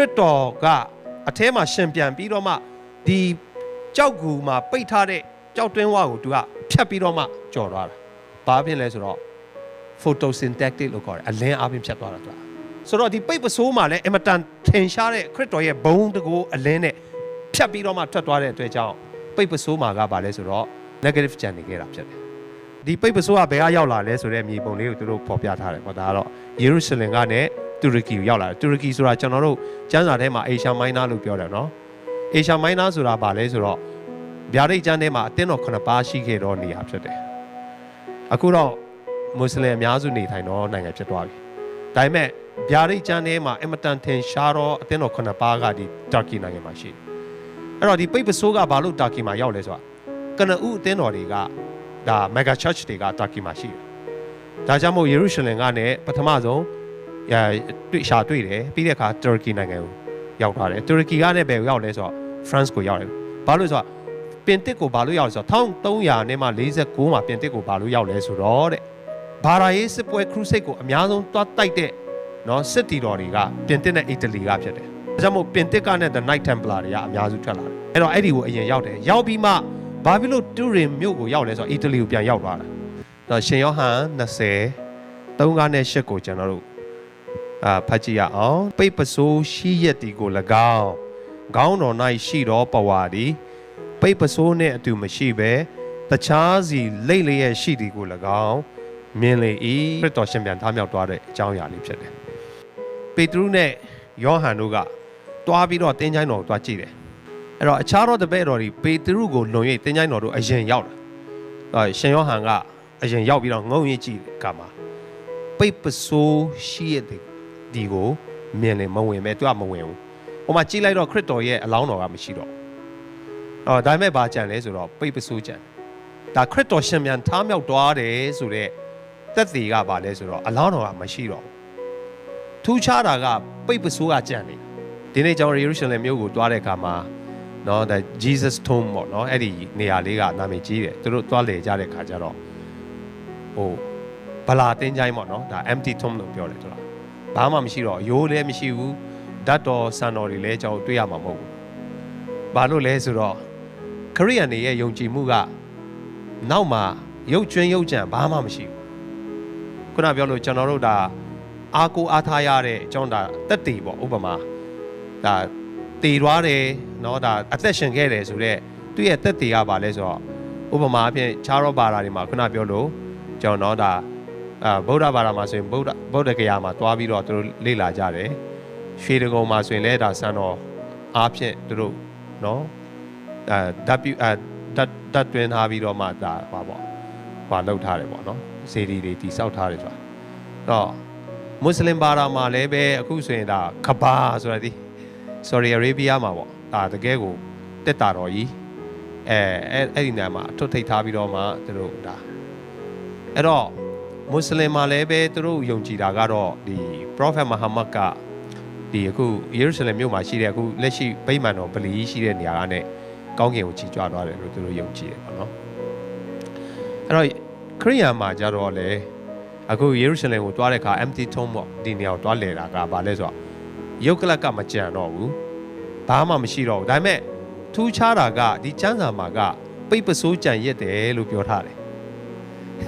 ရစ်တော်ကအထဲမှာရှင်ပြန်ပြီးတော့မှဒီကြောက်ကူမှာပိတ်ထားတဲ့ကြောက်တွင်းဝါကိုသူကဖြတ်ပြီးတော့မှကြော်သွားတာဘာဖြစ်လဲဆိုတော့ photosynthetic လို့ခေါ်တယ်အလင်းအားဖြင့်ဖြတ်သွားတာသူကဆိုတော့ဒီပိတ်ပစိုးမှာလည်းအင်မတန်ထင်ရှားတဲ့ခရစ်တော်ရဲ့ဘုံတကူအလင်းနဲ့ဖြတ်ပြီးတော့မှထွက်သွားတဲ့အတွက်ကြောင့်ပိတ်ပစိုးမှာကဘာလဲဆိုတော့ negative ကြံနေခဲ့တာဖြစ်တယ်ဒီပိတ်ပစိုးကဘယ်ကရောက်လာလဲဆိုတဲ့မြေပုံလေးကိုသူတို့ဖော်ပြထားတယ်ပေါ့ဒါကတော့ယေရုရှလင်ကနေ တူရကီကိုရောက်လာတယ်တူရကီဆိုတာကျွန်တော်တို့ကျမ်းစာထဲမှာအေရှာမိုင်းနာလို့ပြောတယ်နော်အေရှာမိုင်းနာဆိုတာဘာလဲဆိုတော့ဗျာဒိတ်ကျမ်းထဲမှာအတင်းတော်9ပါးရှိခဲ့တော့နေရာဖြစ်တယ်အခုတော့မွတ်စလင်အများစုနေထိုင်တော့နိုင်ငံဖြစ်သွားပြီဒါပေမဲ့ဗျာဒိတ်ကျမ်းထဲမှာအင်မတန်ထင်ရှားတော့အတင်းတော်9ပါးကဒီတာကီနိုင်ငံမှာရှိတယ်အဲ့တော့ဒီပိတ်ပစိုးကဘာလို့တာကီမှာရောက်လဲဆိုတာကနဦးအတင်းတော်တွေကဒါ mega church တွေကတာကီမှာရှိတယ်ဒါကြောင့်မို့ယေရုရှလင်ကနေပထမဆုံးအဲ တွေ့ရှာတွေ့တယ်ပြီးတဲ့အခါတူရကီနိုင်ငံကိုရောက်သွားတယ်တူရကီကလည်းဘယ်ကိုရောက်လဲဆိုတော့ France ကိုရောက်တယ်ဘာလို့လဲဆိုတော့ပင်တစ်ကိုဘာလို့ရောက်လဲဆိုတော့1300နဲ့မှ49မှာပင်တစ်ကိုဘာလို့ရောက်လဲဆိုတော့တဲ့ဘာရာရေးစစ်ပွဲခရုစိတ်ကိုအများဆုံးတွားတိုက်တဲ့နော်စစ်တီတော်တွေကပင်တစ်နဲ့အီတလီကဖြစ်တယ်ဒါကြောင့်မို့ပင်တစ်ကနဲ့ The Knight Templar တွေကအများစုထွက်လာတယ်အဲ့တော့အဲ့ဒီကိုအရင်ရောက်တယ်ရောက်ပြီးမှဘာဖြစ်လို့တူရင်မြို့ကိုရောက်လဲဆိုတော့အီတလီကိုပြန်ရောက်သွားတာဒါရှင်ယောဟန်20 3ကားနဲ့8ကိုကျွန်တော်တို့ အာဖတ်ကြည့်ရအောင်ပိတ်ပစိုးရှိရက်တီကို၎င်းခေါင်းတော်၌ရှိတော်ပဝါသည်ပိတ်ပစိုးနှင့်အတူမရှိဘဲတခြားစီလိတ်လျက်ရှိသည်ကို၎င်းမြင်လေ၏ခရစ်တော်ရှင်ပြန်ထားမြောက်သွားတဲ့အကြောင်းအရာလေးဖြစ်တယ်ပေတရုနဲ့ယောဟန်တို့ကတွားပြီးတော့တင်းချိုင်းတော်ကိုတွားကြည့်တယ်အဲ့တော့အခြားသောတပည့်တော်တွေပေတရုကိုလွန်၍တင်းချိုင်းတော်တို့အရင်ရောက်လာအဲရှင်ယောဟန်ကအရင်ရောက်ပြီးတော့ငုံရစ်ကြည့်တဲ့အခါမှာပိတ်ပစိုးရှိရတဲ့ ဒီကိုမြင်လေမဝင်ပဲသူကမဝင်ဘူးဟိုမှာကြည့်လိုက်တော့ခရစ်တော်ရဲ့အလောင်းတော်ကမရှိတော့အော်ဒါပေမဲ့ဘာကြံလဲဆိုတော့ပိတ်ပစိုးကြံဒါခရစ်တော်ရှင်ပြန်ထားမြောက်သွားတယ်ဆိုတော့သက်သေကဘာလဲဆိုတော့အလောင်းတော်ကမရှိတော့ဘူးထူးခြားတာကပိတ်ပစိုးကကြံနေဒီနေ့ကျွန်တော်ယေရုရှလင်မြို့ကိုတွားတဲ့အခါမှာနော်ဒါ Jesus tomb ပေါ့နော်အဲ့ဒီနေရာလေးကနာမည်ကြီးတယ်သူတို့တွားလေကြတဲ့ခါကျတော့ဟိုဗလာတင်းချိုင်းပေါ့နော်ဒါ empty tomb လို့ပြောတယ်သူက ဘာမှမရှိတော့ရိုးလည်းမရှိဘူးဓာတ်တော်ဆန်တော်တွေလည်းကျွန်တော်တွေ့ရမှာမဟုတ်ဘူးဘာလို့လဲဆိုတော့ခရိယန်တွေရဲ့ယုံကြည်မှုကနောက်မှာရုပ်ကျွင်းရုပ်ကြံဘာမှမရှိဘူးခုနပြောလို့ကျွန်တော်တို့ဒါအားကိုအားထားရတဲ့အကြောင်းဒါတက်တေပေါ့ဥပမာဒါတည်သွားတယ်เนาะဒါအသက်ရှင်ခဲ့တယ်ဆိုတော့သူ့ရဲ့တက်တေကဘာလဲဆိုတော့ဥပမာအဖြစ်ခြားရောဘာသာတွေမှာခုနပြောလို့ကျွန်တော်เนาะဒါ အာဗုဒ္ဓဘာသာမှာဆိုရင်ဗုဒ္ဓဗုဒ္ဓဂယာမှာတွားပြီးတော့သူတို့လေ့လာကြတယ်ရွှေဒဂုံမှာဆိုရင်လည်းဒါဆန်တော်အားဖြင့်သူတို့နော်အဲဓာတ်ပြအဲဓာတ်ဓာတ်တွင်ထားပြီးတော့မှဒါပါပေါ့ဘာလောက်ထားတယ်ပေါ့နော်စေတီတွေတိဆောက်ထားတယ်ဆိုတာတော့မွတ်စလင်ဘာသာမှာလည်းပဲအခုဆိုရင်ဒါကဘာဆိုတာဒီ Saudi Arabia မှာပေါ့ဒါတကယ်ကိုတက်တာတော်ကြီးအဲအဲ့ဒီနေရာမှာအထွတ်ထိပ်ထားပြီးတော့မှသူတို့ဒါအဲ့တော့ မွတ်စလင်မှာလည်းပဲသူတို့ယုံကြည်တာကတော့ဒီ Prophet Muhammad ကဒီအခုယေရုရှလင်မြို့မှာရှိတဲ့အခုလက်ရှိဗိမာန်တော်ဗလီရှိတဲ့နေရာကနဲ့ကောင်းကင်ကိုကြီးကြွသွားတယ်လို့သူတို့ယုံကြည်တယ်ပေါ့နော်အဲ့တော့ခရိယန်မှာကြတော့လေအခုယေရုရှလင်ကိုတွားတဲ့အခါ empty tomb ပေါ့ဒီနေရာကိုတွားလဲတာကဘာလဲဆိုတော့ရုပ်ကလပ်ကမကြံတော့ဘူးဘာမှမရှိတော့ဘူးဒါပေမဲ့ထူးခြားတာကဒီကျမ်းစာမှာကပိတ်ပစိုးကြံရက်တယ်လို့ပြောထားတယ်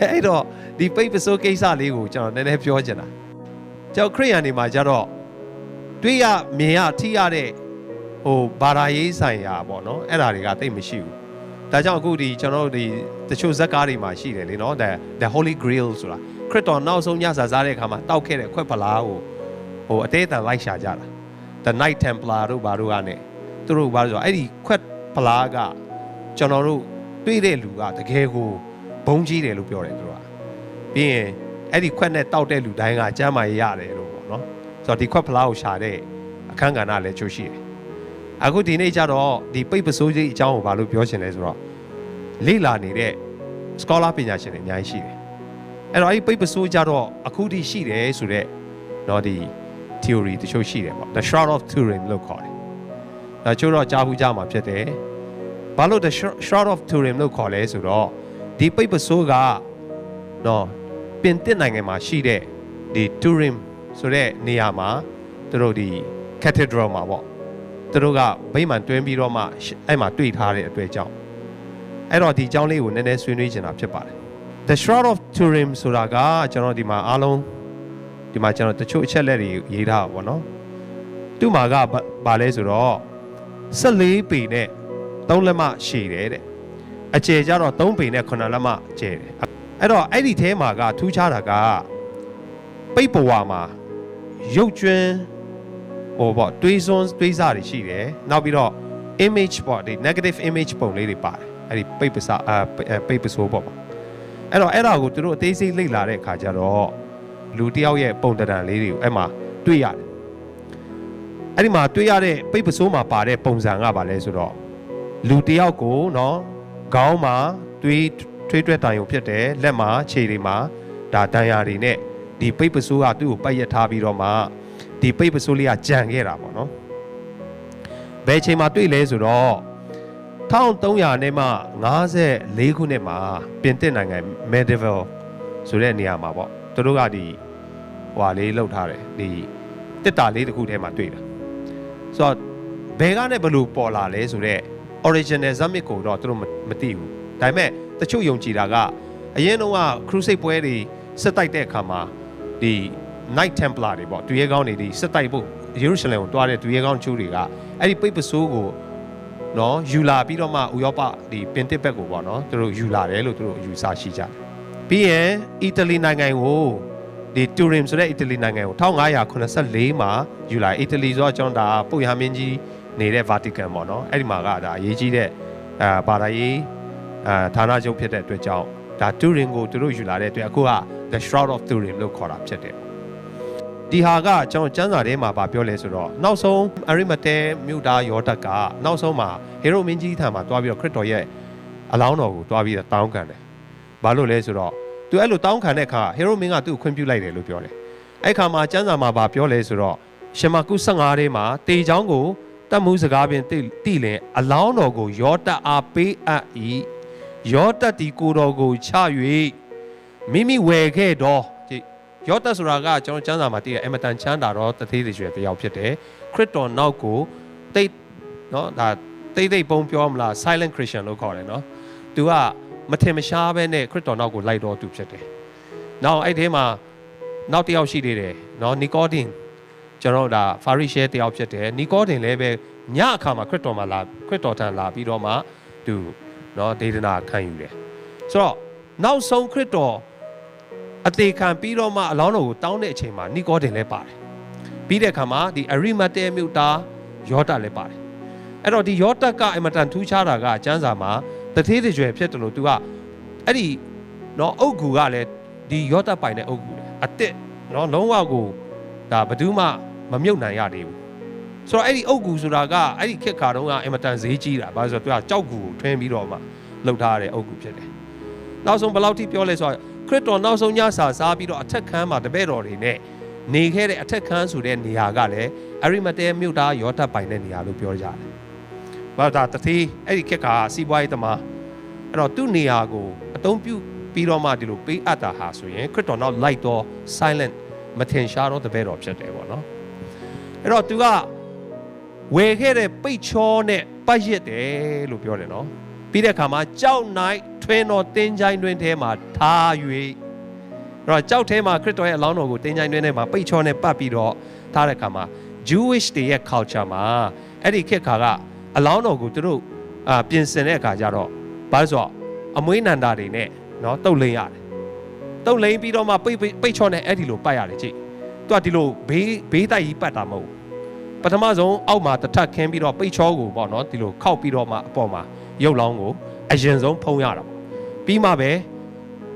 အဲ့တော့ ဒီပိတ်ပစိုးကိစ္စလေးကိုကျွန်တော်နည်းနည်းပြောချင်တာကျွန်တော်ခရိယန်နေမှာကြတော့တွေ့ရမြင်ရထိရတဲ့ဟိုဘာသာရေးဆိုင်ရာပေါ့နော်အဲ့ဒါတွေကတိတ်မရှိဘူးဒါကြောင့်အခုဒီကျွန်တော်တို့ဒီတချို့ဇက်ကားတွေမှာရှိတယ်လေနော် the the holy grail ဆိုတာခရစ်တော်နောက်ဆုံးညစာစားတဲ့အခါမှာတောက်ခဲ့တဲ့ခွက်ဖလားကိုဟိုအသေးအတန်လိုက်ရှာကြတာ the night templar တို့ဘာတို့ကနေသူတို့ဘာလို့ဆိုတော့အဲ့ဒီခွက်ဖလားကကျွန်တော်တို့တွေ့တဲ့လူကတကယ်ကိုဘုံကြီးတယ်လို့ပြောတယ်သူတို့က ပြီးရင်အဲ့ဒီခွက်နဲ့တောက်တဲ့လူတိုင်းကကျမ်းမာရေးရတယ်လို့ပေါ့နော်ဆိုတော့ဒီခွက်ဖလားကိုရှာတဲ့အခန်းကဏ္ဍလည်းချိုးရှိတယ်အခုဒီနေ့ကျတော့ဒီပိတ်ပစိုးကြီးအကြောင်းကိုဘာလို့ပြောချင်လဲဆိုတော့လေ့လာနေတဲ့ scholar ပညာရှင်တွေအများကြီးရှိတယ်အဲ့တော့အဲ့ဒီပိတ်ပစိုးကြတော့အခုထိရှိတယ်ဆိုတော့တော့ဒီ theory တချို့ရှိတယ်ပေါ့ the shroud of turin လို့ခေါ်တယ်ဒါချို့တော့ကြားဘူးကြားမှာဖြစ်တယ်ဘာလို့ the shroud of turin လို့ခေါ်လဲဆိုတော့ဒီပိတ်ပစိုးကနော် ပြင်သစ်နိုင်ငံမှာရှိတဲ့ဒီ turin ဆိုတဲ့နေရာမှာသူတို့ဒီ cathedral မှာပေါ့သူတို့ကဗိမာန်တွင်းပြီးတော့မှအဲ့မှာတွေ့ထားတဲ့အတွက်ကြောင့်အဲ့တော့ဒီအကြောင်းလေးကိုနည်းနည်းဆွေးနွေးချင်တာဖြစ်ပါတယ် The Shroud of Turin ဆိုတာကကျွန်တော်ဒီမှာအားလုံးဒီမှာကျွန်တော်တချို့အချက်လက်တွေရေးထားပါဘောနော်သူ့မှာကဘာဘာလဲဆိုတော့14ပေနဲ့3လက်မရှည်တယ်တဲ့အကျယ်ကြတော့3ပေနဲ့9လက်မကျယ်တယ် အဲ့တော့အဲ့ဒီထဲမှာကထူးခြားတာကပိတ်ပဝါမှာရုပ်ကျွန်းဟိုပေါ့တွေးစွန်းတွေးစားတွေရှိတယ်နောက်ပြီးတော့ image ပေါ့ဒီ negative image ပုံလေးတွေပါတယ်အဲ့ဒီပိတ်ပစာအာပိတ်ပစိုးပေါ့ပါအဲ့တော့အဲ့ဒါကိုသူတို့အသေးစိတ်လေ့လာတဲ့အခါကျတော့လူတစ်ယောက်ရဲ့ပုံတံလေးတွေကိုအဲ့မှာတွေ့ရတယ်အဲ့ဒီမှာတွေ့ရတဲ့ပိတ်ပစိုးမှာပါတဲ့ပုံစံကပါလဲဆိုတော့လူတစ်ယောက်ကိုနော်ခေါင်းမှာတွေး ထွေးတွက်တိုင်ုံဖြစ်တယ်လက်မှာခြေတွေမှာဒါတန်ရာတွေနဲ့ဒီပိတ်ပစိုးကသူ့ကိုပတ်ရက်ထားပြီးတော့မှဒီပိတ်ပစိုးလေးကကြံခဲ့တာပေါ့နော်ဘယ်ချိန်မှာတွေ့လဲဆိုတော့1300နဲ့မှ54ခုနှစ်မှာပြင်သစ်နိုင်ငံ Medieval ဆိုတဲ့နေရာမှာပေါ့သူတို့ကဒီဟွာလေးလောက်ထားတယ်ဒီတစ်တာလေးတစ်ခုထဲမှာတွေ့တာဆိုတော့ဘယ်ကနေဘလို့ပေါ်လာလဲဆိုတော့ original summit ကိုတော့သူတို့မသိဘူးဒါပေမဲ့ တချို့ယုံကြည်တာကအရင်တုန်းက crusade ပွဲတွေစစ်တိုက်တဲ့အခါမှာဒီ Knight Templar တွေပေါ့သူရဲကောင်းတွေဒီစစ်တိုက်ဖို့ယေရုရှလင်ကိုတွားတဲ့သူရဲကောင်းချိုးတွေကအဲ့ဒီပိတ်ပစိုးကိုနော်ယူလာပြီးတော့မှဥရောပဒီပင်တစ်ဘက်ကိုပေါ့နော်သူတို့ယူလာတယ်လို့သူတို့ယူဆရှိကြတယ်ပြီးရင်အီတလီနိုင်ငံကိုဒီတူရင်ဆိုတဲ့အီတလီနိုင်ငံကို1584မှာယူလာအီတလီဆိုတော့ကျွန်တော်ဒါပုတ်ရမင်းကြီးနေတဲ့ Vatican ပေါ့နော်အဲ့ဒီမှာကဒါအရေးကြီးတဲ့အာဘာသာရေး အာဌာနချုပ်ဖြစ်တဲ့အတွက်ကြောင့်ဒါတူရင်ကိုသူတို့ယူလာတဲ့အတွက်အခုက the shroud of turin လို့ခေါ်တာဖြစ်တယ်ဒီဟာကကျွန်တော်စံစာထဲမှာဗာပြောလဲဆိုတော့နောက်ဆုံးအရိမတဲမြို့သားယောဒတ်ကနောက်ဆုံးမှာဟေရိုမင်းကြီးထံမှာတွားပြီးတော့ခရစ်တော်ရဲ့အလောင်းတော်ကိုတွားပြီးတော့တောင်းခံတယ်ဘာလို့လဲဆိုတော့သူအဲ့လိုတောင်းခံတဲ့အခါဟေရိုမင်းကသူ့ကိုခွင့်ပြုလိုက်တယ်လို့ပြောတယ်အဲ့ခါမှာစံစာမှာဗာပြောလဲဆိုတော့ရှမာကု15ထဲမှာတေချောင်းကိုတတ်မှုစကားဖြင့်တိလင်အလောင်းတော်ကိုယောတအားပေးအပ်၏ ယောတတ်ဒီကိုတော်ကိုချ၍မိမိဝယ်ခဲ့တော့ကြည့်ယောတတ်ဆိုတာကကျွန်တော်ကျမ်းစာမှာတည်ရအမတန်ချမ်းသာတော့တသေးတွေရွယ်တယောက်ဖြစ်တယ်ခရစ်တော်နောက်ကိုတိတ်နော်ဒါတိတ်တိတ်ပုံပြောမလား silent christian လို့ခေါ်တယ်နော်သူကမထင်မရှားပဲနဲ့ခရစ်တော်နောက်ကိုလိုက်တော်သူဖြစ်တယ်နောက်အဲ့ဒီမှာနောက်တစ်ယောက်ရှိသေးတယ်နော်နီကောဒင်ကျွန်တော်ဒါဖာရိရှဲတယောက်ဖြစ်တယ်နီကောဒင်လည်းပဲညအခါမှာခရစ်တော်မှာလာခရစ်တော်ထံလာပြီးတော့မှသူ เนาะဒေသနာခံယူတယ်ဆိုတော့နောက်ဆုံးခရစ်တော်အသေးခံပြီးတော့မှအလောင်းတော်ကိုတောင်းတဲ့အချိန်မှာနီကောဒင်လည်းပါတယ်ပြီးတဲ့အခါမှာဒီအရိမတဲမြို့သားယောတလည်းပါတယ်အဲ့တော့ဒီယောတကအင်မတန်ထူးခြားတာကကျမ်းစာမှာတသေးတကြွယ်ဖြစ်တယ်လို့သူကအဲ့ဒီเนาะအုတ်ကူကလည်းဒီယောတပိုင်တဲ့အုတ်ကူလေအစ်စ်เนาะလုံးဝကိုဒါဘယ်သူမှမမြုပ်နိုင်ရသေးဘူး ဆိုတော့အဲ့ဒီအုတ်ကူဆိုတာကအဲ့ဒီခက်ခါတုန်းကအင်မတန်ဈေးကြီးတာဘာလို့ဆိုတော့သူကကြောက်ကူကိုထွင်းပြီးတော့မှလှုပ်ထားတဲ့အုတ်ကူဖြစ်တယ်နောက်ဆုံးဘယ်လောက်ထိပြောလဲဆိုတော့ခရစ်တော်နောက်ဆုံးညစာစားပြီးတော့အထက်ခန်းမှာတပည့်တော်တွေနဲ့နေခဲ့တဲ့အထက်ခန်းဆိုတဲ့နေရာကလည်းအရိမတဲမြို့သားယောသတ်ပိုင်တဲ့နေရာလို့ပြောကြတယ်။ဘာသာတတိအဲ့ဒီခက်ကစီးပွားရေးသမားအဲ့တော့သူ့နေရာကိုအသုံးပြုပြီးတော့မှဒီလိုပေးအပ်တာဟာဆိုရင်ခရစ်တော်နောက်လိုက်တော့ silent မထင်ရှားတော့တပည့်တော်ဖြစ်တယ်ပေါ့နော်။အဲ့တော့သူက ဝယ်ခဲ့တဲ့ပိတ်ချောနဲ့ပတ်ရစ်တယ်လို့ပြောတယ်နော်ပြီးတဲ့အခါမှာကြောက်နိုင်ထွင်းတော်တင်းချိုင်းတွင်ထဲမှာထား၍အဲ့တော့ကြောက်ထဲမှာခရစ်တော်ရဲ့အလောင်းတော်ကိုတင်းချိုင်းတွင်ထဲမှာပိတ်ချောနဲ့ပတ်ပြီးတော့ထားတဲ့အခါမှာ Jewish တွေရဲ့ culture မှာအဲ့ဒီခေတ်ခါကအလောင်းတော်ကိုသူတို့အာပြင်ဆင်တဲ့အခါကျတော့ဘာလို့ဆိုတော့အမွေးနန္တာတွေနဲ့နော်တုတ်လိမ့်ရတယ်တုတ်လိမ့်ပြီးတော့မှပိတ်ပိတ်ချောနဲ့အဲ့ဒီလိုပတ်ရတယ်ကြည့်သူကဒီလိုဘေးဘေးတိုက်ကြီးပတ်တာမဟုတ်ဘူး ပထမဆုံးအောက်မှာတထက်ခင်းပြီးတော့ပိတ်ချောကိုပေါ့နော်ဒီလိုခောက်ပြီးတော့မှအပေါ်မှာရုပ်လောင်းကိုအရင်ဆုံးဖုံးရတာပေါ့ပြီးမှပဲ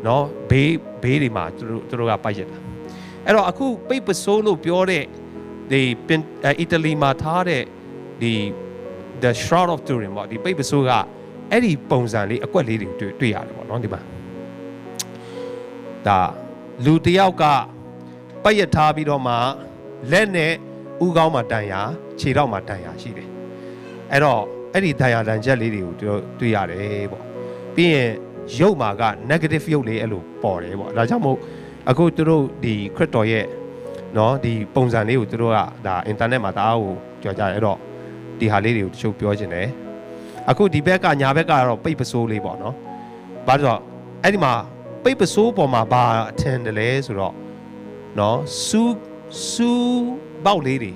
နော်ဘေးဘေးတွေမှာသူတို့သူတို့ကပိုက်ရတာအဲ့တော့အခုပိတ်ပစိုးလို့ပြောတဲ့ဒီအီတလီမှာထားတဲ့ဒီ the shroud of turin ပေါ့ဒီပိတ်ပစိုးကအဲ့ဒီပုံစံလေးအကွက်လေးတွေတွေ့တွေ့ရတယ်ပေါ့နော်ဒီမှာဒါလူတယောက်ကပိုက်ရထားပြီးတော့မှလက်နဲ့ ဥကောင်းမှာတန်ရာခြေထောက်မှာတန်ရာရှိတယ်အဲ့တော့အဲ့ဒီတန်ရာတန်ချက်လေးတွေကိုတို့တွေ့ရတယ်ပေါ့ပြီးရင်ရုပ်မှာက negative ရုပ်လေးအဲ့လိုပေါ်တယ်ပေါ့ဒါကြောင့်မို့အခုသူတို့ဒီခရစ်တော်ရဲ့ เนาะဒီပုံစံလေးကိုသူတို့ကဒါအင်တာနက်မှာတအားကိုကြော်ကြတယ်အဲ့တော့ဒီဟာလေးတွေကိုတချို့ပြောချင်တယ်အခုဒီဘက်ကညာဘက်ကတော့ပိတ်ပစိုးလေးပေါ့နော်ဘာလို့ဆိုတော့အဲ့ဒီမှာပိတ်ပစိုးပေါ်မှာဘာအထင်တယ်လဲဆိုတော့เนาะစူးစူး ပေါက်လေးတွေ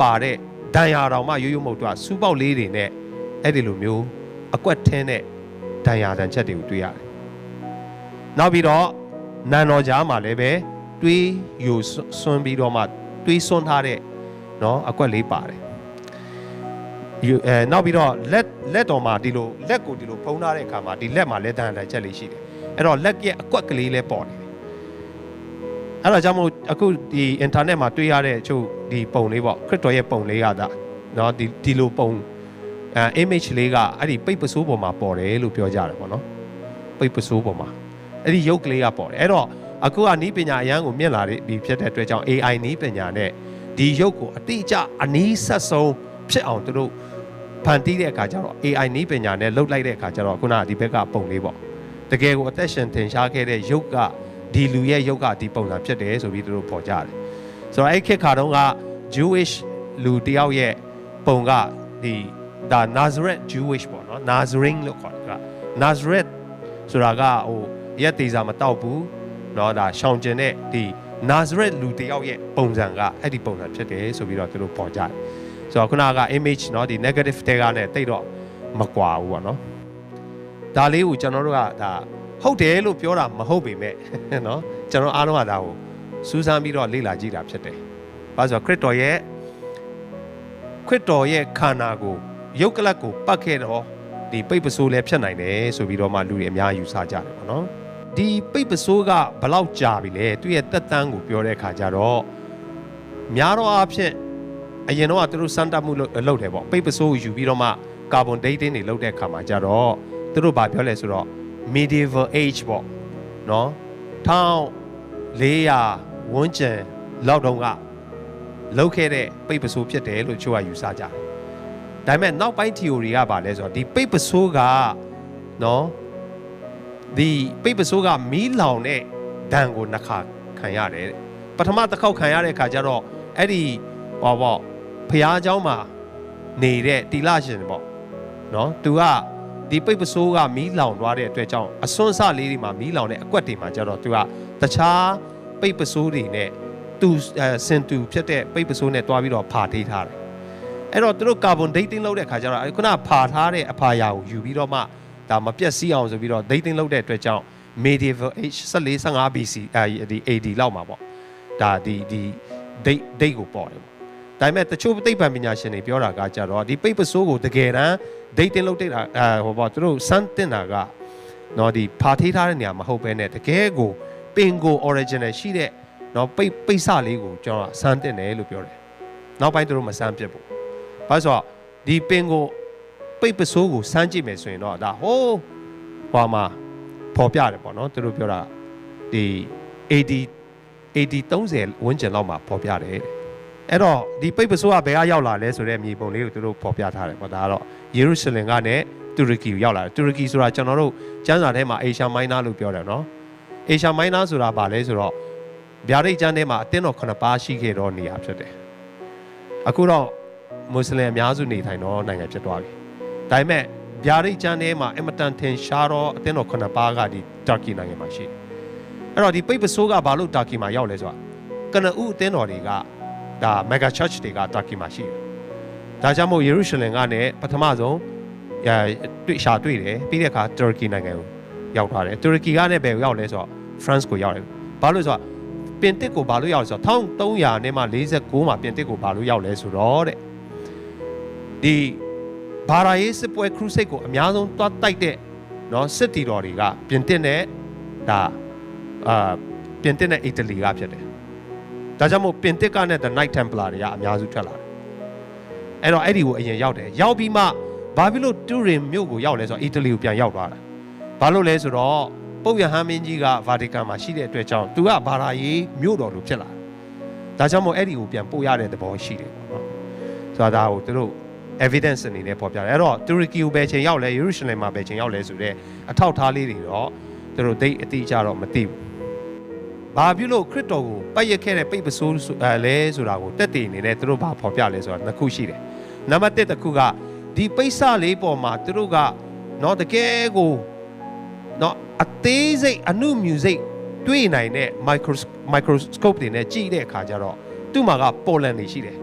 ပါတဲ့ဒဏ်ရာတော်မှရိုးရိုးမဟုတ်တော့စူးပေါက်လေးတွေနဲ့အဲ့ဒီလိုမျိုးအကွက်ထင်းတဲ့ဒဏ်ရာတန်ချက်တွေကိုတွေ့ရတယ်နောက်ပြီးတော့နန်တော်ကြားမှာလည်းပဲတွေးယူဆွန်းပြီးတော့မှတွေးဆွန်းထားတဲ့เนาะအကွက်လေးပါတယ်ယူအဲနောက်ပြီးတော့လက်လက်တော်မှာဒီလိုလက်ကိုဒီလိုဖုံးထားတဲ့အခါမှာဒီလက်မှာလက်တန်းတန်ချက်လေးရှိတယ်အဲ့တော့လက်ရဲ့အကွက်ကလေးလည်းပေါ်နေတယ် အဲ့ဒါကြောင့်မို့အခုဒီ internet မှာတွေ့ရတဲ့ချုပ်ဒီပုံလေးပေါ့ခရစ်တော်ရဲ့ပုံလေးကဒါနော်ဒီဒီလိုပုံအဲ image လေးကအဲ့ဒီပိတ်ပစိုးပေါ်မှာပေါ်တယ်လို့ပြောကြတယ်ပေါ့နော်ပိတ်ပစိုးပေါ်မှာအဲ့ဒီရုပ်ကလေးကပေါ်တယ်အဲ့တော့အခုကနီးပညာအရန်ကိုမြင့်လာပြီဖြစ်တဲ့အတွက်ကြောင့် AI နီးပညာနဲ့ဒီရုပ်ကိုအတိအကျအနည်းဆက်ဆုံးဖြစ်အောင်တို့ဖန်တီးတဲ့အခါကျတော့ AI နီးပညာနဲ့လှုပ်လိုက်တဲ့အခါကျတော့ခုနကဒီဘက်ကပုံလေးပေါ့တကယ်ကိုအသက်ရှင်ထင်ရှားခဲ့တဲ့ရုပ်က ဒီလူရဲ့ရုပ်ကဒီပုံစံဖြစ်တယ်ဆိုပြီးသူတို့ပေါ်ကြတယ်ဆိုတော့အဲ့ခေတ်ခါတုန်းက Jewish လူတယောက်ရဲ့ပုံကဒီဒါ Nazareth Jewish ပေါ့နော် Nazarene လို့ခေါ်တယ်က Nazareth ဆိုတာကဟိုရက်သေးစာမတောက်ဘူးเนาะဒါရှောင်ကျင်တဲ့ဒီ Nazareth လူတယောက်ရဲ့ပုံစံကအဲ့ဒီပုံစံဖြစ်တယ်ဆိုပြီးတော့သူတို့ပေါ်ကြတယ်ဆိုတော့ခုနက image เนาะဒီ negative တွေကနဲ့တိတ်တော့မကွာဘူးပေါ့နော်ဒါလေးကိုကျွန်တော်တို့ကဒါ ဟုတ်တယ်လို့ပြောတာမဟုတ်ပေမဲ့เนาะကျွန်တော်အားလုံးကဒါကိုစူးစမ်းပြီးတော့လေ့လာကြည့်တာဖြစ်တယ်။ဘာလို့ဆိုတော့ခရစ်တော်ရဲ့ခရစ်တော်ရဲ့ခန္ဓာကိုရုပ်ကလပ်ကိုပတ်ခဲ့တော့ဒီပိတ်ပစိုးလည်းဖြစ်နိုင်တယ်ဆိုပြီးတော့မှလူတွေအများယူဆကြတယ်ပေါ့နော်ဒီပိတ်ပစိုးကဘလောက်ကြာပြီလဲသူ့ရဲ့တက်တန်းကိုပြောတဲ့အခါကျတော့များတော့အဖြစ်အရင်တော့သူတို့စမ်းတက်မှုလုပ်တယ်ပေါ့ပိတ်ပစိုးကိုယူပြီးတော့မှကာဗွန်ဒိတ်တင်းတွေလုပ်တဲ့အခါမှာကျတော့သူတို့ဗာပြောလဲဆိုတော့ medieval age ပေါ့နော်1400ဝန်းကျင်လောက်တုန်းကလောက်ခဲ့တဲ့ပိတ်ပစိုးဖြစ်တယ်လို့ချို့ကယူဆကြတယ်ဒါပေမဲ့နောက်ပိုင်း theory ကဘာလဲဆိုတော့ဒီပိတ်ပစိုးကနော်ဒီပိတ်ပစိုးကမီးလောင်တဲ့ဒဏ်ကိုနှစ်ခါခံရတယ်ပထမတစ်ခေါက်ခံရတဲ့အခါကျတော့အဲ့ဒီဟောပေါ့ဖះเจ้าမှာနေတဲ့တီလာရှင်ပေါ့နော်သူက ဒီပိတ်ပစိုးကမီးလောင်သွားတဲ့အတွက်ကြောင့်အစွန်းစလေးတွေမှာမီးလောင်တဲ့အကွက်တွေမှာကျတော့သူကတခြားပိတ်ပစိုးတွေနဲ့သူစင်တူဖြစ်တဲ့ပိတ်ပစိုးနဲ့တွားပြီးတော့ဖာထေးထားတယ်အဲ့တော့သူတို့ကာဗွန်ဒိတ်တင်းလုပ်တဲ့ခါကျတော့ခုနဖာထားတဲ့အဖာယာကိုယူပြီးတော့မှဒါမပြတ်စီးအောင်ဆိုပြီးတော့ဒိတ်တင်းလုပ်တဲ့အတွက်ကြောင့် medieval age 14 15 BC အဲဒီ AD လောက်မှာပေါ့ဒါဒီဒီဒိတ်ဒိတ်ကိုပေါ်တယ်ပေါ့ဒါပေမဲ့တချို့သိပ္ပံပညာရှင်တွေပြောတာကကြတော့ဒီပိတ်ပစိုးကိုတကယ်တမ်း ဒိတ်တင်းလုပ်တဲ့အဲဟိုပေါ့သူတို့စမ်းတင်တာကနော်ဒီဖာထေးထားတဲ့နေရာမဟုတ်ဘဲနဲ့တကယ်ကိုပင်ကို original ရှိတဲ့နော်ပိတ်ပိတ်စလေးကိုကျွန်တော်စမ်းတင်တယ်လို့ပြောတယ်နောက်ပိုင်းသူတို့မစမ်းပြစ်ဘူးဘာလို့ဆိုတော့ဒီပင်ကိုပိတ်ပစိုးကိုစမ်းကြည့်မယ်ဆိုရင်တော့ဒါဟိုးဟွာမှာပေါ်ပြတယ်ပေါ့နော်သူတို့ပြောတာဒီ AD AD 30ဝန်းကျင်လောက်မှာပေါ်ပြတယ် အဲ့တော့ဒီပိတ်ပစိုးကဘယ်ကရောက်လာလဲဆိုတဲ့မြေပုံလေးကိုသူတို့ပေါ်ပြထားတယ်ပေါ့ဒါကတော့ယေရုရှလင်ကနဲ့တူရကီကိုရောက်လာတယ်တူရကီဆိုတာကျွန်တော်တို့ကျမ်းစာထဲမှာအေရှာမိုင်းနာလို့ပြောတယ်နော်အေရှာမိုင်းနာဆိုတာဘာလဲဆိုတော့ဗျာဒိတ်ကျမ်းထဲမှာအတင်းတော်9ပါးရှိခဲ့တော့နေရာဖြစ်တယ်အခုတော့မွတ်စလင်အများစုနေထိုင်တော့နိုင်ငံဖြစ်သွားပြီဒါပေမဲ့ဗျာဒိတ်ကျမ်းထဲမှာအင်မတန်ထင်ရှားတော့အတင်းတော်9ပါးကဒီတာကီနိုင်ငံမှာရှိတယ်အဲ့တော့ဒီပိတ်ပစိုးကဘာလို့တာကီမှာရောက်လဲဆိုတာကနဦးအတင်းတော်တွေက ဒါ mega church တွေကတာကီမှာရှိတယ်ဒါကြောင့်မို့ယေရုရှလင်ကနေပထမဆုံးအဲတွေ့ရှာတွေ့တယ်ပြီးတဲ့အခါတူရကီနိုင်ငံကိုရောက်သွားတယ်တူရကီကလည်းဘယ်ကိုရောက်လဲဆိုတော့ France ကိုရောက်တယ်ဘာလို့လဲဆိုတော့ပင်တစ်ကိုဘာလို့ရောက်လဲဆိုတော့1300နဲ့မှ49မှာပင်တစ်ကိုဘာလို့ရောက်လဲဆိုတော့တဲ့ဒီဘာရာရေးစစ်ပွဲခရုစိတ်ကိုအများဆုံးတွားတိုက်တဲ့เนาะစစ်တီတော်တွေကပြင်တစ်နဲ့ဒါအာပြင်တစ်နဲ့အီတလီကဖြစ်တယ် ဒါကြောင့်မို့ပြင်တစ်ကနဲ့ the night templar တွေကအများစုထွက်လာတယ်အဲ့တော့အဲ့ဒီကိုအရင်ရောက်တယ်ရောက်ပြီးမှဘာဖြစ်လို့တူရင်မြို့ကိုရောက်လဲဆိုတော့အီတလီကိုပြန်ရောက်သွားတာဘာလို့လဲဆိုတော့ပုပ်ရဟန်းမင်းကြီးကဗာတီကန်မှာရှိတဲ့အတွက်ကြောင့်သူကဘာသာရေးမြို့တော်လိုဖြစ်လာဒါကြောင့်မို့အဲ့ဒီကိုပြန်ပို့ရတဲ့သဘောရှိတယ်ပေါ့နော်ဆိုတော့ဒါကိုသူတို့ evidence အနေနဲ့ပေါ်ပြတယ်အဲ့တော့တူရကီကိုပဲချိန်ရောက်လဲယေရုရှလင်မှာပဲချိန်ရောက်လဲဆိုတော့အထောက်ထားလေးတွေတော့သူတို့ဒိတ်အတိအကျတော့မသိဘူး ဘာဖြစ်လို့ခရစ်တော်ကိုပတ်ရက်ခဲ့တဲ့ပိတ်ပစိုးဆိုအဲလဲဆိုတာကိုတက်တည်နေတဲ့သူတို့ဘာဖော်ပြလဲဆိုတာနှစ်ခုရှိတယ်နံပါတ်1တစ်ခုကဒီပိတ်စလေးပေါ်မှာသူတို့ကနော်တကယ်ကိုနော်အသေးစိတ်အနုမြူစိတ်တွေ့နိုင်တဲ့ microscope တွေနဲ့ကြည့်တဲ့အခါကျတော့သူ့မှာကပေါ်လန်တွေရှိတယ်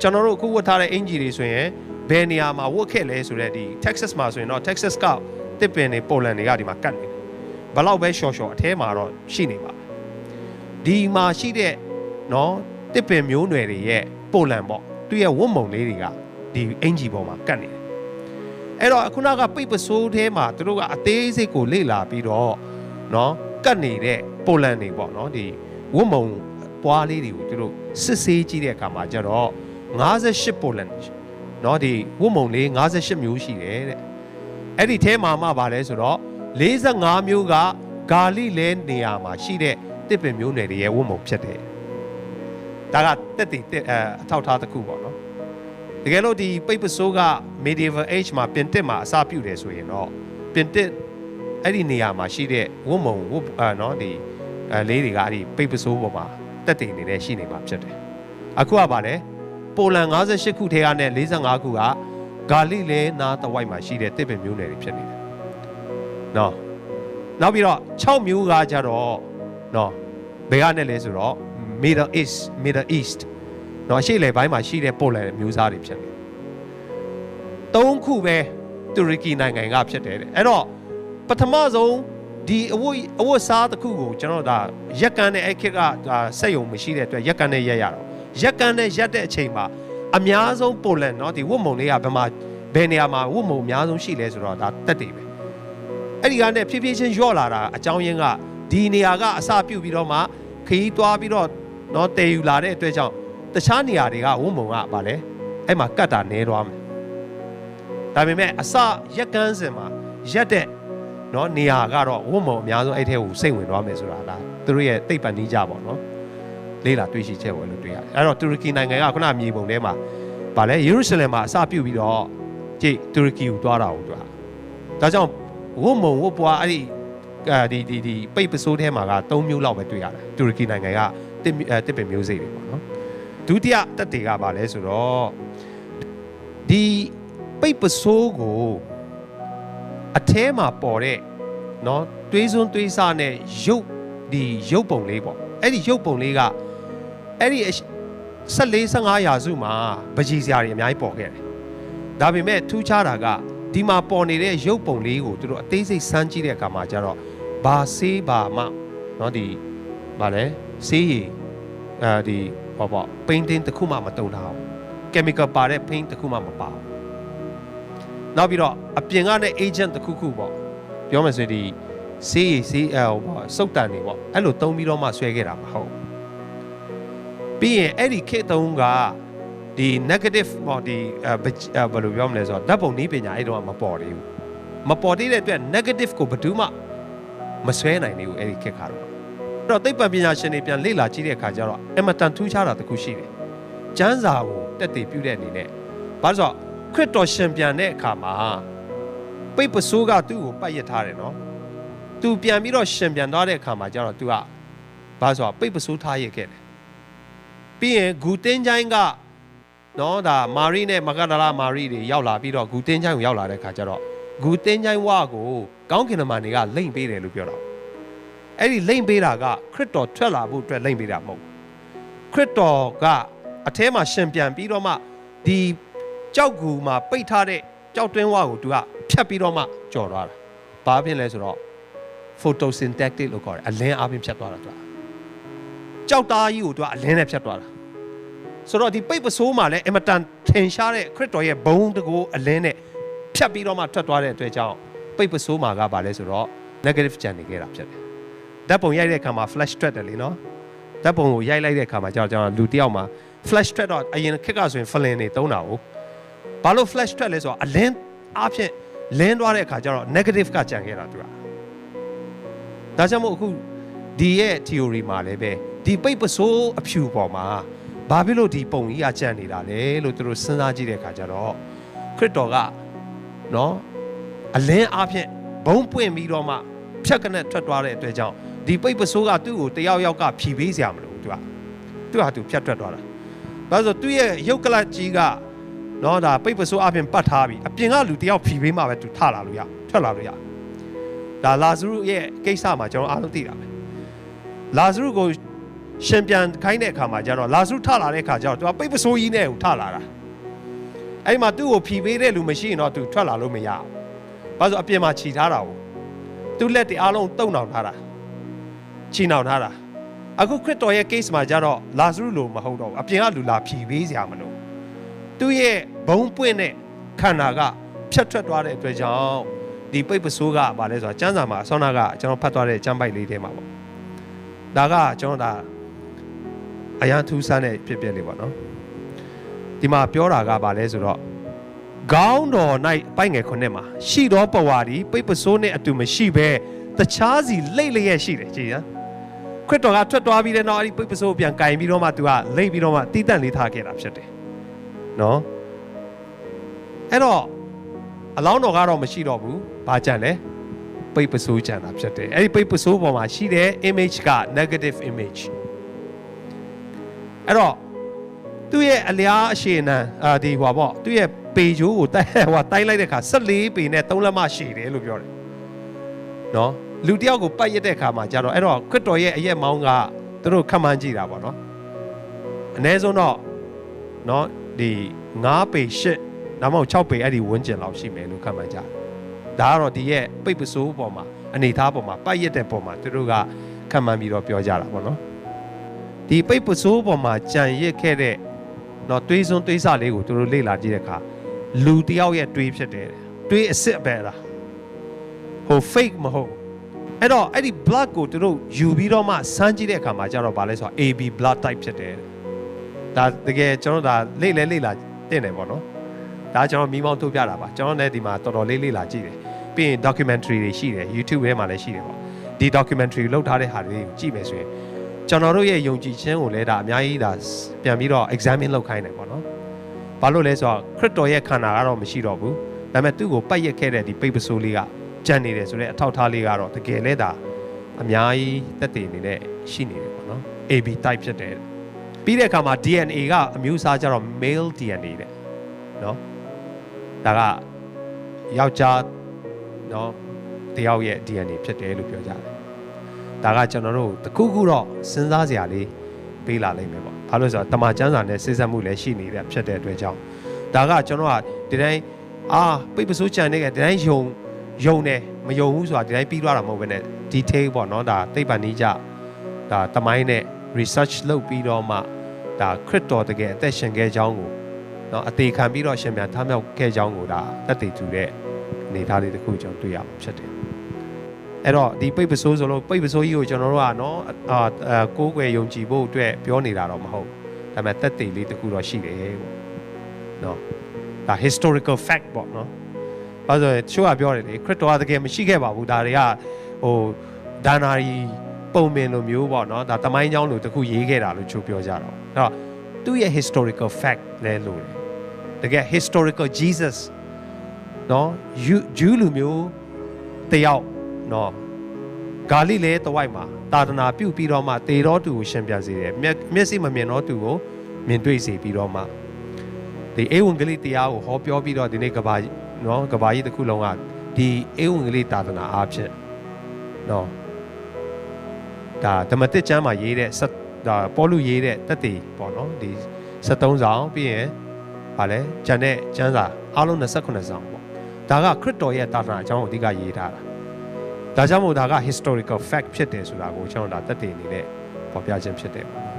ကျွန်တော်တို့အခုဝတ်ထားတဲ့အင်ဂျီတွေဆိုရင်ဘယ်နေရာမှာဝတ်ခဲ့လဲဆိုတော့ဒီ Texas မှာဆိုရင်တော့ Texas ကတစ်ပင်တွေပေါ်လန်တွေကဒီမှာကတ်နေတယ်ဘလောက်ပဲရှော့ရှော့အထဲမှာတော့ရှိနေပါ ဒီမှာရှိတဲ့နော်တစ်ပင်မျိုးနွယ်တွေရဲ့ပေါ်လန်ပေါ့သူရဲ့ဝတ်မုံလေးတွေကဒီအင်ဂျီပေါ်မှာကတ်နေတယ်အဲ့တော့ခုနကပိတ်ပစိုးထဲမှာသူတို့ကအသေးစိတ်ကိုလေ့လာပြီးတော့နော်ကတ်နေတဲ့ပိုလန်တွေပေါ့နော်ဒီဝတ်မုံပွားလေးတွေကိုသူတို့စစ်ဆေးကြည့်တဲ့အခါမှာကျတော့58ပိုလန်နော်ဒီဝတ်မုံလေး58မျိုးရှိတယ်တဲ့အဲ့ဒီထဲမှာမှပါလဲဆိုတော့45မျိုးကဂါလိလဲနေရာမှာရှိတဲ့ တစ်ပင်မျိုးနယ်တွေရဲ့ဝတ်မုံဖြစ်တယ်ဒါကတက်တည်တက်အအထောက်ထားတစ်ခုပေါ့နော်တကယ်လို့ဒီပိတ်ပစိုးက medieval age မှာပြင်တစ်မှာအစပြုတယ်ဆိုရင်တော့ပြင်တစ်အဲ့ဒီနေရာမှာရှိတဲ့ဝတ်မုံဝတ်အာနော်ဒီအဲလေးတွေကအဲ့ဒီပိတ်ပစိုးပေါ်မှာတက်တည်နေတဲ့ရှိနေမှာဖြစ်တယ်အခုကပါလေပိုလန်58ခုထဲကနဲ့45ခုကဂါလိလဲနားတဝိုက်မှာရှိတဲ့တစ်ပင်မျိုးနယ်တွေဖြစ်နေတယ်နော်နောက်ပြီးတော့6မျိုးကကြတော့နော် ဘယ်ကနေလဲဆိုတော့ Middle East Middle East နော်ရှေ့လေဘိုင်းမှာရှိတဲ့ပိုလန်မျိုးစားတွေဖြစ်တယ်။သုံးခုပဲတူရကီနိုင်ငံကဖြစ်တယ်တဲ့။အဲ့တော့ပထမဆုံးဒီအဝတ်အဝတ်စားတစ်ခုကိုကျွန်တော်ဒါရက်ကန်နဲ့အခက်ကစက်ယုံမရှိတဲ့အတွက်ရက်ကန်နဲ့ရက်ရတော့ရက်ကန်နဲ့ရက်တဲ့အချိန်မှာအများဆုံးပိုလန်နော်ဒီဝတ်မုံလေးကဘယ်မှာဘယ်နေရာမှာဝတ်မုံအများဆုံးရှိလဲဆိုတော့ဒါတက်တယ်ပဲ။အဲ့ဒီကနေဖြည်းဖြည်းချင်းယော့လာတာအကြောင်းရင်းကဒီနေရာကအစပြုတ်ပြီးတော့မှ ခီးသွားပြီးတော့နော်တည်ယူလာတဲ့အတွက်ကြောင့်တခြားနေရာတွေကဝုံမုံကဗာလဲအဲ့မှာကတ်တာနဲသွားမယ်ဒါပေမဲ့အစရက်ကန်းစင်မှာရက်တဲ့နော်နေရာကတော့ဝုံမုံအများဆုံးအဲ့ထဲကိုစိတ်ဝင်သွားမယ်ဆိုတာလားသူတို့ရဲ့သိပ္ပံနည်းကြပါတော့လေးလာတွေ့ရှိချက်ဝင်လို့တွေ့ရတယ်အဲ့တော့တူရကီနိုင်ငံကခုနမြေပုံထဲမှာဗာလဲယေရုရှလင်မှာအစပြုပြီးတော့ကြိတ်တူရကီကိုသွားတာကိုတွေ့ဒါကြောင့်ဝုံမုံဝုတ်ပွားအဲ့ဒီ အဲဒီဒီဒီပိတ်ပစိုးထဲမှာက၃မျိုးလောက်ပဲတွေ့ရတယ်တူရကီနိုင်ငံကတစ်အဲတစ်ပင်မျိုးစိတ်တွေပေါ့နော်ဒုတိယတက်တွေကဗာလဲဆိုတော့ဒီပိတ်ပစိုးကိုအထဲမှာပေါ်တဲ့နော်တွေးစွန်းတွေးဆနဲ့ရုပ်ဒီရုပ်ပုံလေးပေါ့အဲ့ဒီရုပ်ပုံလေးကအဲ့ဒီ14 15ရာစုမှာပကြီးစရာတွေအများကြီးပေါ်ခဲ့တယ်ဒါပေမဲ့ထူးခြားတာကဒီမှာပေါ်နေတဲ့ရုပ်ပုံလေးကိုသူတို့အသေးစိတ်စမ်းကြည့်တဲ့အခါမှာကျတော့ ဘာဆေးဘာမှเนาะဒီဗာလဲဆေးရည်အဲဒီဟောပေါ့ painting တစ်ခုမှမတုံထားဘူး chemical ပါတဲ့ paint တစ်ခုမှမပါဘူးနောက်ပြီးတော့အပြင်ကနဲ့ agent တစ်ခုခုပေါ့ပြောမယ်ဆိုရင်ဒီဆေးရည်ဆေးအဲဟောပေါ့စုပ်တန်တွေပေါ့အဲ့လိုတုံးပြီးတော့မှဆွဲခဲ့တာမဟုတ်ပြီးရင်အဲ့ဒီခေတ်တုံးကဒီ negative ပေါ့ဒီအဲဘယ်လိုပြောမလဲဆိုတော့ဓာတ်ပုံနည်းပညာအဲ့တော့မပေါ်သေးဘူးမပေါ်သေးတဲ့အတွက် negative ကိုဘယ်သူမှ မဆွဲနိုင်သေးဘူးအဲ့ဒီခေတ်ကတော့အဲ့တော့သိပ္ပံပညာရှင်တွေပြန်လေ့လာကြည့်တဲ့အခါကျတော့အမတန်ထူးခြားတာတစ်ခုရှိတယ်ကျမ်းစာကိုတက်တည်ပြုတဲ့အနေနဲ့ဘာလို့ဆိုတော့ခရစ်တော်ရှင်ပြန်တဲ့အခါမှာပိတ်ပစိုးကသူ့ကိုပတ်ရထားတယ်နော်သူပြန်ပြီးတော့ရှင်ပြန်သွားတဲ့အခါမှာကျတော့သူကဘာဆိုတော့ပိတ်ပစိုးထားရခဲ့တယ်ပြီးရင်ဂူတင်းချိုင်းကနော်ဒါမာရီနဲ့မဂဒလာမာရီတွေရောက်လာပြီးတော့ဂူတင်းချိုင်းကိုရောက်လာတဲ့အခါကျတော့ဂူတင်းချိုင်းဝါကို ကောင်းကင်နမတွေကလိမ့်ပေးတယ်လို့ပြောတာအဲ့ဒီလိမ့်ပေးတာကခရစ်တော်ထွက်လာဖို့အတွက်လိမ့်ပေးတာမဟုတ်ခရစ်တော်ကအထဲမှာရှင်ပြန်ပြီးတော့မှဒီကြောက်ကူမှာပိတ်ထားတဲ့ကြောက်တွင်းဝါကိုသူကဖြတ်ပြီးတော့မှကြော်သွားတာဘာဖြစ်လဲဆိုတော့ photosynthetic လို့ခေါ်တယ်အလင်းအပြင်ဖြတ်သွားတာသူကကြောက်သားကြီးကိုသူကအလင်းနဲ့ဖြတ်သွားတာဆိုတော့ဒီပိတ်ပစိုးမှာလည်းအင်မတန်ထင်ရှားတဲ့ခရစ်တော်ရဲ့ဘုံတကိုအလင်းနဲ့ဖြတ်ပြီးတော့မှထွက်သွားတဲ့အတွက်ကြောင့် ပိတ်ပစိုးမှာကဘာလဲဆိုတော့ negative ကြံနေခဲ့တာဖြစ်တယ်ဓာတ်ပုံရိုက်တဲ့အခါမှာ flash ထွက်တယ်လीနော်ဓာတ်ပုံကိုရိုက်လိုက်တဲ့အခါမှာကြောက်ကြောက်လူတယောက်မှာ flash ထွက်တော့အရင်ခက်ကဆိုရင် flin တွေတုံးတာကိုဘာလို့ flash ထွက်လဲဆိုတော့အလင်းအဖြစ်လင်းသွားတဲ့အခါကျတော့ negative ကကြံခဲ့တာသူကဒါကြောင့်မို့အခုဒီရဲ့ theory မှာလည်းပဲဒီပိတ်ပစိုးအဖြူပေါ်မှာဘာဖြစ်လို့ဒီပုံကြီးကကြံနေတာလဲလို့သူတို့စဉ်းစားကြည့်တဲ့အခါကျတော့ခရစ်တော်ကနော် အလင်းအဖြစ်ဘုံပွင့်ပြီးတော့မှဖြတ်ကနဲ့ထွက်သွားတဲ့အတွက်ကြောင့်ဒီပိတ်ပစိုးကသူ့ကိုတယောက်ယောက်ကဖြီးပေးစရာမလိုဘူးသူကသူကသူဖြတ်ထွက်သွားတာဘာလို့လဲဆိုသူ့ရဲ့ရုပ်ကလတ်ကြီးကနော်ဒါပိတ်ပစိုးအပြင်ပတ်ထားပြီအပြင်ကလူတယောက်ဖြီးပေးမှပဲသူထလာလို့ရထွက်လာလို့ရဒါလာဇရုရဲ့ကိစ္စမှာကျွန်တော်အားလုံးသိတာပဲလာဇရုကိုရှင်ပြန်ခိုင်းတဲ့အခါမှာကျတော့လာဇရုထလာတဲ့အခါကျတော့သူကပိတ်ပစိုးကြီးနဲ့ကိုထလာတာအဲ့မှာသူ့ကိုဖြီးပေးတဲ့လူမရှိရင်တော့သူထွက်လာလို့မရဘူး ဘာလို့ဆိုအပြင်မှာခြိထားတာကိုသူ့လက်တွေအားလုံးတုံနှောင်ထားတာချီနှောင်ထားတာအခုခရစ်တော်ရဲ့ case မှာကျတော့လာဇရုလိုမဟုတ်တော့ဘူးအပြင်ကလူလာဖြီပေးစရာမလိုသူ့ရဲ့ဘုံပွင့်တဲ့ခန္ဓာကဖြတ်ထွက်သွားတဲ့အတွက်ကြောင့်ဒီပိတ်ပစိုးကဘာလဲဆိုတော့ကျမ်းစာမှာအဆောနာကကျွန်တော်ဖတ်သွားတဲ့ကျမ်းပိုက်လေးထဲမှာပေါ့ဒါကကျွန်တော်ဒါအရန်ထူးဆန်းတဲ့ဖြစ်ပျက်လေးပေါ့နော်ဒီမှာပြောတာကဘာလဲဆိုတော့ ခေါင်းတော်၌ပိုက်ငယ်ခုနှစ်မှာရှိသောပဝါဒီပိတ်ပစိုးနဲ့အတူမရှိဘဲတခြားစီလိတ်လျက်ရှိတယ်ကြည်ရခရစ်တော်ကထွက်သွားပြီးတဲ့နောက်အဲ့ဒီပိတ်ပစိုးကိုပြန်ကင်ပြီးတော့မှသူကလိတ်ပြီးတော့မှတီးတန့်လေးထားခဲ့တာဖြစ်တယ်နော်အဲ့တော့အလောင်းတော်ကတော့မရှိတော့ဘူးဘာကြံလဲပိတ်ပစိုးကြံတာဖြစ်တယ်အဲ့ဒီပိတ်ပစိုးပေါ်မှာရှိတဲ့ image က negative image အဲ့တော့ သူ့ရဲ့အလျားအရှိန်နံအာဒီဟွာပေါ့သူ့ရဲ့ပေချိုးကိုတိုက်ဟွာတိုက်လိုက်တဲ့အခါ14ပေနဲ့3လက်မရှိတယ်လို့ပြောတယ်နော်လူတစ်ယောက်ကိုပတ်ရက်တဲ့အခါမှာကျတော့အဲ့တော့ခရစ်တော်ရဲ့အရက်မောင်းကသူတို့ခန့်မှန်းကြည့်တာပေါ့နော်အ ਨੇ ဆုံးတော့နော်ဒီ9ပေ8ဒါမှမဟုတ်6ပေအဲ့ဒီဝန်းကျင်လောက်ရှိမယ်လို့ခန့်မှန်းကြတယ်ဒါကတော့ဒီရဲ့ပိတ်ပစိုးပေါ်မှာအနေသားပေါ်မှာပတ်ရက်တဲ့ပေါ်မှာသူတို့ကခန့်မှန်းပြီးတော့ပြောကြတာပေါ့နော်ဒီပိတ်ပစိုးပေါ်မှာကြံရစ်ခဲ့တဲ့ နော်တွေးစွန်းတွေးစလေးကိုသူတို့လေ့လာကြည့်တဲ့အခါလူတစ်ယောက်ရဲ့တွေးဖြစ်တယ်တွေးအစ်စ်ပဲလားဟို fake မဟုတ်အဲ့တော့အဲ့ဒီ blood ကိုသူတို့ယူပြီးတော့မှစမ်းကြည့်တဲ့အခါမှာကျတော့ဗာလဲဆိုတော့ AB blood type ဖြစ်တယ်ဒါတကယ်ကျွန်တော်ဒါလေ့လဲလေ့လာတင်တယ်ပေါ့နော်ဒါကျွန်တော်မိမောင်းထုတ်ပြတာပါကျွန်တော်လည်းဒီမှာတော်တော်လေးလေ့လာကြည့်တယ်ပြီးရင် documentary တွေရှိတယ် YouTube ထဲမှာလည်းရှိတယ်ပေါ့ဒီ documentary လောက်ထားတဲ့ဟာတွေကိုကြည့်မယ်ဆိုရင် ကျွန်တော်တို့ရဲ့ယုံကြည်ခြင်းကိုလည်းဒါအများကြီးဒါပြန်ပြီးတော့ examine လုပ်ခိုင်းတယ်ပေါ့နော်ဘာလို့လဲဆိုတော့ခရစ်တော်ရဲ့ခန္ဓာကတော့မရှိတော့ဘူးဒါပေမဲ့သူ့ကိုပတ်ရက်ခဲ့တဲ့ဒီပိတ်ပစိုးလေးကကြံနေတယ်ဆိုတော့အထောက်ထားလေးကတော့တကယ်လဲဒါအများကြီးတက်တည်နေတဲ့ရှိနေတယ်ပေါ့နော် AB type ဖြစ်တယ်ပြီးတဲ့အခါမှာ DNA ကအမျိုးအစားကြတော့ male DNA တဲ့နော်ဒါကယောက်ျားနော်တယောက်ရဲ့ DNA ဖြစ်တယ်လို့ပြောကြတယ် ဒါကကျွန်တော်တို့တခုခုတော့စဉ်းစားစရာလေးပေးလာလိမ့်မယ်ပေါ့ဘာလို့လဲဆိုတော့တမန်ကျမ်းစာနဲ့စိစက်မှုလည်းရှိနေတဲ့ဖြစ်တဲ့အတွက်ကြောင့်ဒါကကျွန်တော်ကဒီတိုင်းအာပိတ်ပစိုးချန်နေကဒီတိုင်းယုံယုံတယ်မယုံဘူးဆိုတာဒီတိုင်းပြီးသွားတာမဟုတ်ဘဲနဲ့ detail ပေါ့နော်ဒါသိပ္ပံနည်းကြဒါတမိုင်းနဲ့ research လုပ်ပြီးတော့မှဒါခရစ်တော်တကယ်အသက်ရှင်ခဲ့ကြောင်းကိုနော်အသေးခံပြီးတော့ရှင်ပြန်ထမြောက်ခဲ့ကြောင်းကိုဒါတက်တည်သူတဲ့အနေအထားလေးတစ်ခုကျွန်တော်တွေ့ရမှာဖြစ်တယ် အဲ့တော့ဒီပိတ်ပစိုးဆိုလို့ပိတ်ပစိုးကြီးကိုကျွန်တော်တို့ကနော်အာအာကိုးကွယ်ယုံကြည်ဖို့အတွက်ပြောနေတာတော့မဟုတ်ဒါပေမဲ့တက်တည်လေးတစ်ခုတော့ရှိတယ်ပေါ့နော်ဒါ historical fact ပေါ့နော်ဘာလို့လဲချိုးကပြောတယ်လေခရစ်တော်ကတကယ်မရှိခဲ့ပါဘူးဒါတွေကဟိုဒါနာရီပုံပင်လိုမျိုးပေါ့နော်ဒါတမိုင်းကြောင်းလိုတခုရေးခဲ့တာလို့ချိုးပြောကြတော့အဲ့တော့သူ့ရဲ့ historical fact လဲလို့တယ်တကယ် historical Jesus နော်ဂျူးလူမျိုးတယောက် နော်ဂါလိလဲတဝိုက်မှာတာဒနာပြုတ်ပြီးတော့မှတေတော်သူကိုရှင်ပြန်စေတယ်မျက်မျက်စိမမြင်တော့သူကိုမြင်တွေ့စေပြီးတော့မှဒီဧဝံဂေလိတရားကိုဟောပြောပြီးတော့ဒီနေ့ကဘာနော်ကဘာကြီးတစ်ခုလုံးကဒီဧဝံဂေလိတာသနာအားဖြင့်နော်ဒါဓမ္မတစ်ကျမ်းမှာရေးတဲ့ဆက်ဒါပေါလုရေးတဲ့တက်တည်ပေါ့နော်ဒီ73ဆောင်ပြီးရင်ဗာလဲကျန်တဲ့ကျမ်းစာအားလုံး28ဆောင်ပေါ့ဒါကခရစ်တော်ရဲ့တာသနာအကြောင်းကိုအဓိကရေးထားတာ ဒါကြောင့်မို့ဒါက historical fact ဖြစ်တယ်ဆိုတာကိုကျွန်တော်ဒါတက်တည်အနေနဲ့ပေါ်ပြခြင်းဖြစ်တယ်ပေါ့